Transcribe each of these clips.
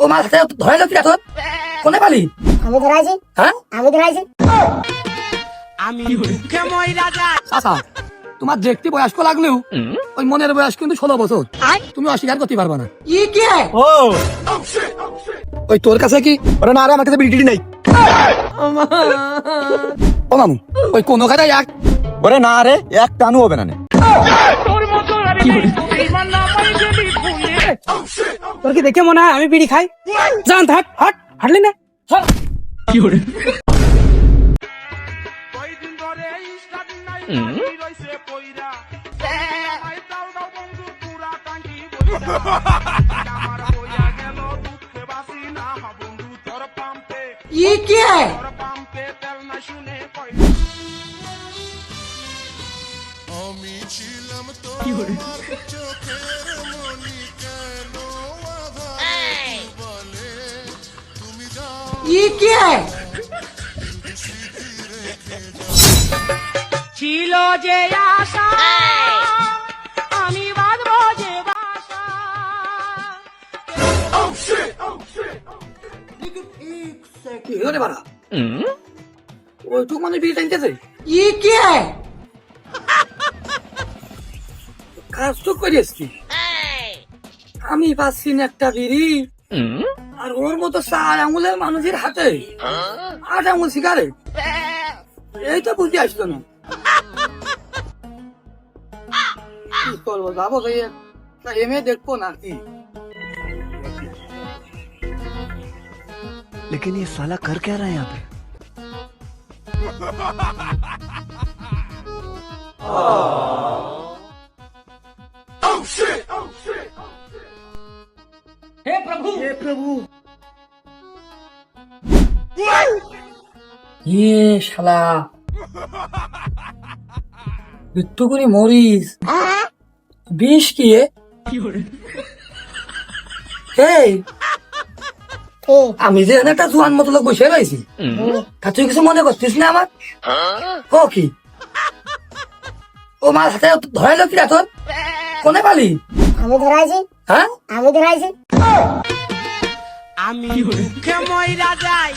ও মাছ ধরে লোক এখন? কোনে পালি? আমি ধরাইছি। হ্যাঁ? আমি ধরাইছি। আমি দুঃখে ময়রা যাই। তোমার দেখতে বয়স্ক লাগলেও ওই মনের বয়স কিন্তু ষোলো বছর। তুমি অস্বীকার করতে পারবে না। ই কে? ও। ওই তোর কাছে কি? ওরে না রে আমার কাছে বিলিটি নেই। ও মামু ওই কোনো এক। ওরে না রে এক টানু হবে না নে। তোর কি দেখে মনে হয় আমি বিড়ি খাই? জান হাট হাট হাটলি না? চল। ই কে আমি ছিলাম তোমার চোখের যাও ই কে ছিল যে আশা আমি বাঁধবো যে বাসা। কি হলো রে বাড়া ওইটুক মানে টানতেছে? কে কাজ তো করে এসছি আমি পাচ্ছি না একটা বিড়ি। আর ওর মতো চার আঙুলের মানুষের হাতে আট আঙুল সিগারেট এই তো বুঝতে আসতো না কি করবো যাবো ভাইয়া তা এমে দেখবো না কি लेकिन ये साला कर क्या रहा है यहाँ पे ইয়ে শালা। মৃত্যু করে মরিস বিষ কি এই আমি যে একটা জোয়ান মতো লোক বসে রয়েছি। তা তুই কিছু মনে করতিস না আমার? ও কি? ও মাছ হাতে ধরে লোক কিরা তোর? কোনে পালি? আমি ধরাইছি। হ্যাঁ? আমি ধরাইছি। আমি দুঃখে ময়রা যাই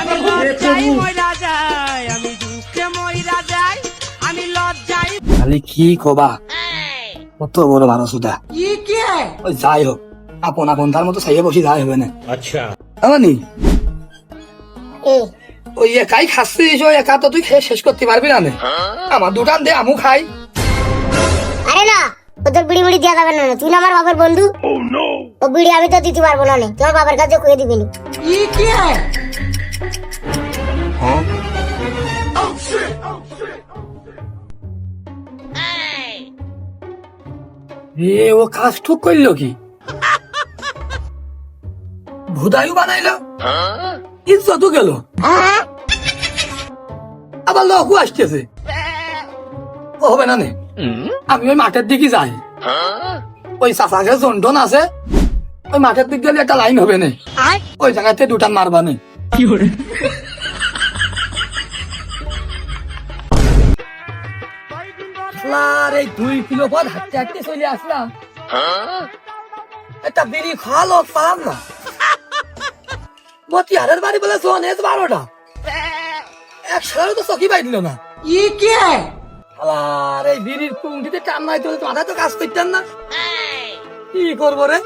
আমি লজ্জায় ময়রা যাই আমি দুঃখে ময়রা যাই আমি লজ্জায় খালি কি কবা? কত বড় ভালো সুদা। ই কে? ওই যাই হোক আপন আপন তার মতো সাইয়ে বসে যাই হবে না। আচ্ছা। আমানি কি ওই একাই খাচ্ছিস ওই একা তো তুই খেয়ে শেষ করতে পারবি না নে। আমার দুটান দে আমু খাই। আরে না ওদের বিড়ি বিড়ি দেওয়া যাবে না তুই না আমার বাবার বন্ধু? ও বিড়ি আমি তো দিতে পারব না নে। তোমার বাবার কাছে খুঁয়ে দিবি এ ও কাজ ঠুক করল কি? ভুদায়ু বানাইলো? ইজ্জতও গেল? আবার লোকও আসতেছে। ও হবে না নে? আমি ওই মাঠের দিকে যাই। ওই চাচাকে জন্টন আছে। ওই মাঠের দিক গেলে একটা লাইন হবে না। ওই জায়গাতে দুটান মারবা নে। শালার এই দুই কিলো পর হাঁটতে হাঁটতে চলে আসলাম। একটা বিড়ি খাওয়া লোক পালাম না। বাড়ি বলে বারোটা। এক সালেও তো চকি পাই দিল না। ই কে? শালার এই বিড়ির কুঙ্গিতে টান নাই তো মাথায় তো কাজ করতেন না। কি করব রে?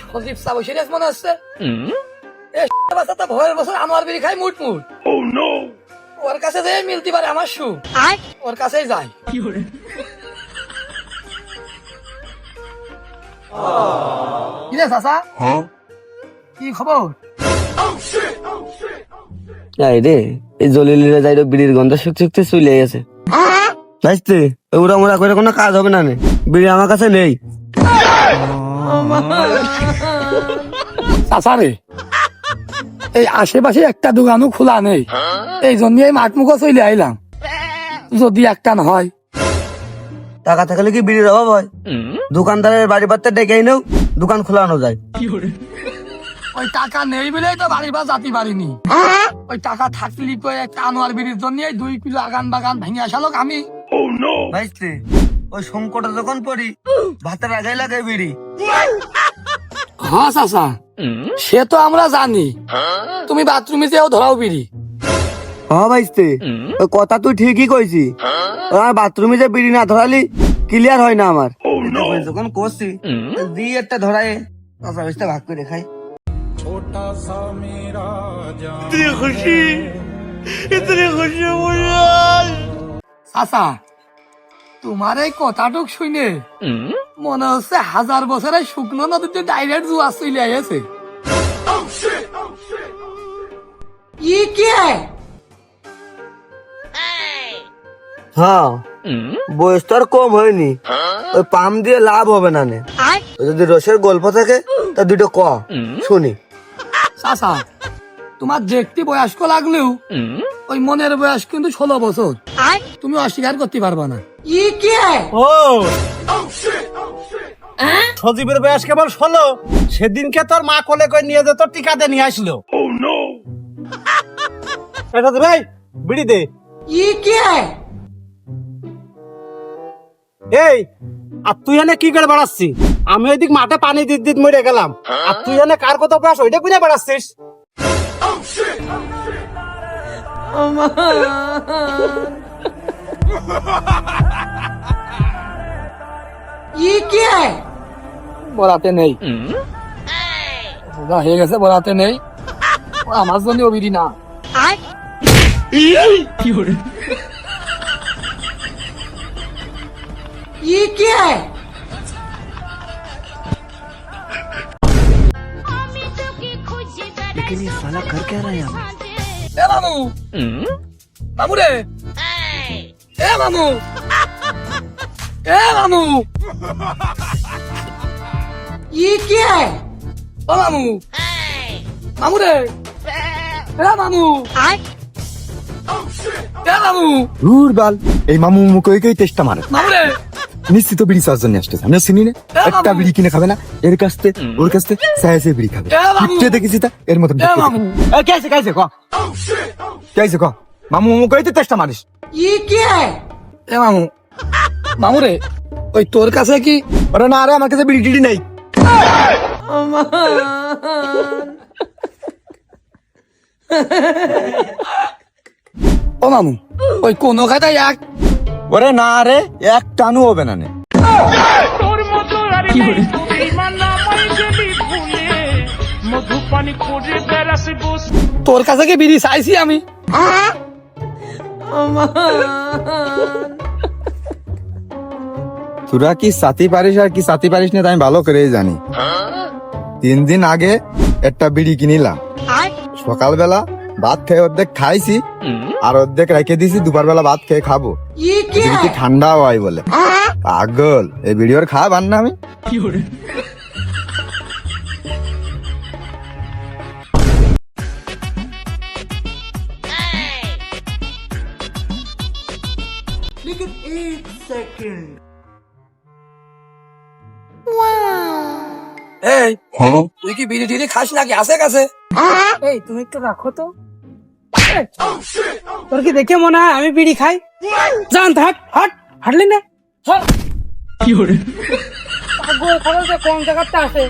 সজীব সাবো সিরিয়াস মনে হচ্ছে? ভয়ের বছর আমার বিড়ি খাই মুট মুট ওর কাছে যে মিলতে পারে আমার সু ওর কাছেই যাই কি রে চাচা? কি খবর? এই রে এই জলিলিরা যাই বিড়ির গন্ধ শুকতে শুকতে চলে গেছে। বুঝতে ওরা মোরা করে কোনো কাজ হবে না নে বিড়ি আমার কাছে নেই। চাচা রে এই আশেপাশে একটা দোকানও খোলা নেই। এই জন্য এই মাঠ মুখো চলে আইলাম। যদি একটা না হয়। টাকা থাকলে কি বিড়ির অভাব হয়? দোকানদারের বাড়ি পাত্তে ডেকে নেও দোকান খোলানো যায়। ওই টাকা নেই বলেই তো বাড়ি বা জাতি পারিনি ওই টাকা থাকলি কই একটা আনোয়ার বিড়ির জন্য দুই কিলো আগান বাগান ভেঙে আসালোক আমি। বুঝতে ওই সংকটে যখন পড়ি ভাতের আগাই বিড়ি। হ্যাঁ চাচা। সে তো আমরা জানি। তুমি বাথরুমে যেও ধরাও বিড়ি। হ্যাঁ ভাইস্তে ওই কথা তুই ঠিকই কইছি। আমার বাথরুমে যে বিড়ি না ধরালি ক্লিয়ার হয় না আমার। যখন করছি দি একটা ধরায় ভাগ করে খাই। চাচা তোমার এই কথাটুক শুনে মনে হচ্ছে হাজার বছরের শুকনো নদীতে ডাইরেক্ট জুয়া চলে গেছে হ্যাঁ বয়স তো আর কম হয়নি। ওই পাম দিয়ে লাভ হবে না নে। যদি রসের গল্প থাকে তা দুটো ক। শুনি। চাচা তোমার দেখতে বয়স্ক লাগলেও ওই মনের বয়স কিন্তু ষোলো বছর। তুমি অস্বীকার করতে পারবা না। ও। সজীবের বয়স কেবল ষোলো। সেদিনকে তোর মা কোলে করে নিয়ে যেত টিকাতে নিয়ে আসলো। এটা দে ভাই বিড়ি দে। এই আর তুই এনে কি করে বেড়াচ্ছি আমি ওইদিক মাঠে পানি দিত দিত মরে গেলাম। আর তুই এনে কার কথা বয়স ওইটা কুড়ে বেড়াচ্ছিস? বলাতে নেই। হয়ে গেছে বলাতে নেই। আমার জন্য অবিধি না लेकिन ये साला कर क्या रहा है यहाँ पे? এ মামু মামু রে এ মামু এ মামু ও মামু মামু রে এ মামু এ মামু দূর বাল এই মামু মুমু কই কই চেষ্টা মারে মামু রে নিশ্চিত বিড়ি চার জন্য আসতেছে। আমিও চিনি না। একটা বিড়ি কিনে খাবে না। এর কাছতে ওর কাছতে সায়া সে বিড়ি খাবে। কিপটে দেখেছি তা এর মামু কেছে কেছে ক কেছে ক মামু মুমু কই চেষ্টা মারিস? এ মামু। মামু রে ওই তোর কাছে কি? ওরে না আরে আমার কাছে বিড়ি টিড়ি নেই। ও মামু ওই কোন খাতায় এক? ওরে না রে এক টানু হবে না নে। তোর মানা কাছে কি বিড়ি চাইছি আমি? তোরা কি সাথী পারিস আর কি সাথী পারিস না তা আমি ভালো করে জানি। তিন দিন আগে একটা বিড়ি কিনিলাম। সকালবেলা ভাত খেয়ে অর্ধেক খাইছি আর অর্ধেক রেখে দিছি দুপুর বেলা ভাত খেয়ে খাব। কি? ঠান্ডা হয় বলে। পাগল এই ভিডিওর খাওয়া বান না আমি। এই তুই কি বিড়ি টিড়ি খাস নাকি? আসে কাছে। এই তুমি একটু রাখো তো। তোর কি দেখে মনে হয় আমি বিড়ি খাই? জান হাট হাট হাটলি না। আগো, কোন জায়গাতে আসে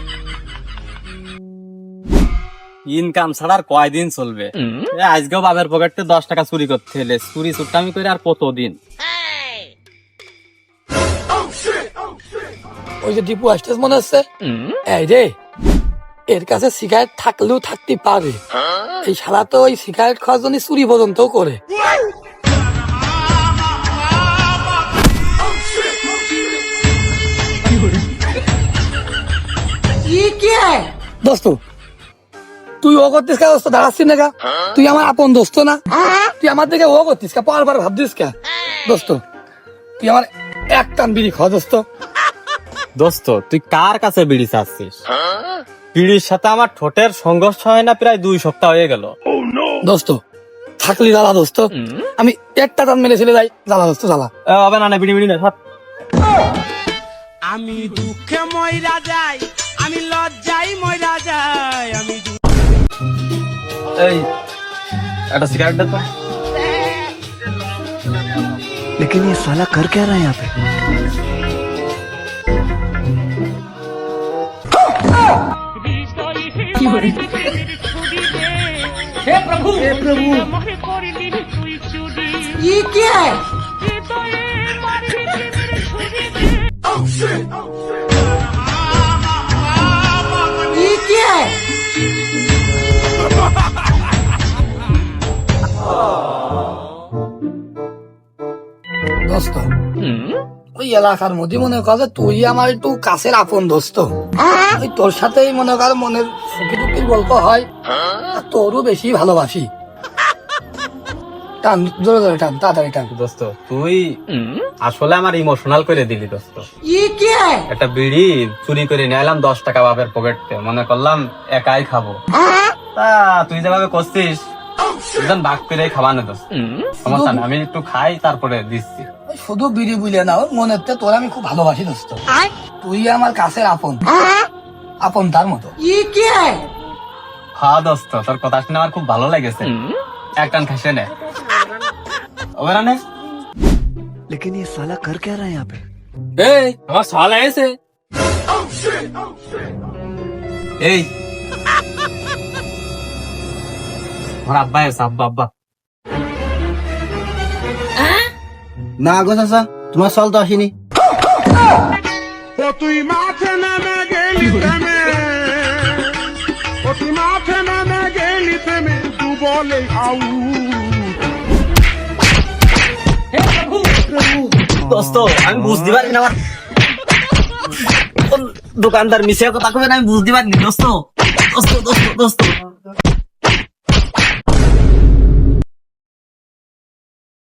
ইনকাম ছাড়া আর কয়দিন চলবে? আজকেও বাবার পকেটে দশ টাকা চুরি করতে হলে চুরি চুরটামি করে আর কতদিন? ওই যে ডিপু আসতেছ মনে হচ্ছে? এই রে এর কাছে সিগারেট থাকলেও থাকতে পারে। এই শালা তো ওই সিগারেট খাওয়ার জন্য চুরি পর্যন্ত করে। দোস্ত তুই ও করতিস কা দোস্ত? দাঁড়াচ্ছিস না? তুই আমার আপন দোস্ত না? তুই আমার দিকে ও করতিস কা? পর পর ভাবছিস কা? দোস্ত তুই আমার এক টান বিড়ি খাওয়া দোস্ত। দোস্ত তুই কার কাছে বিড়ি চাচ্ছিস? বিড়ির সাথে আমার ঠোঁটের সংঘর্ষ হয় না প্রায় দুই সপ্তাহ হয়ে গেল। দোস্ত থাকলি জ্বালা দোস্ত। আমি একটা দান মেরে ছেলে যাই। জ্বালা দোস্ত জ্বালা। হবে না না বিড়ি বিড়ি না আমি দুঃখে ময়রা যাই আমি লজ্জাই ময়রা যাই আমি এই একটা সিগারেট দে लेकिन ये साला कर क्या रहा है यहाँ पे? হে প্রভু! হে প্রভু! ই দোস্ত। ওই এলাকার মধ্যে মনে করে তুই আমার একটু কাছের আপন দোস্ত। ওই তোর সাথে মনে কর মনের সুখী গল্প হয়। তোরও বেশি ভালোবাসি। টান জোরে জোরে টান তাড়াতাড়ি টান। দোস্ত তুই আসলে আমার ইমোশনাল করে দিলি দোস্ত। একটা বিড়ি চুরি করে নিলাম দশ টাকা বাপের পকেটতে মনে করলাম একাই খাব। তা তুই যেভাবে করছিস ভাগ করে খাওয়ানো দোস্ত। সমস্যা আমি একটু খাই তারপরে দিচ্ছি। শুধু বিড়ি বুঝলে না ওর মনের তে তোর আমি খুব ভালোবাসি দোস্ত তুই আমার কাছের আপন আপন তার মতো হ্যাঁ দোস্ত তোর কথা শুনে আমার খুব ভালো লেগেছে এক টান খাসে নে ওবেরা নে लेकिन ये साला कर क्या रहा है यहाँ पे এই আমার সওয়াল এসে এই আমার আব্বা এসে আব্বা আব্বা না গো চাচা তোমার চল তো আসিনি। তুই মাঠে নেমে গেলি ও তুই মাঠে নেমে গেলি তু বলে আউ। দোস্ত আমি বুঝতে পারি না আমার দোকানদার মিশে কথা কবে না আমি বুঝতে পারিনি দোস্ত। দোস্ত দোস্ত দোস্ত।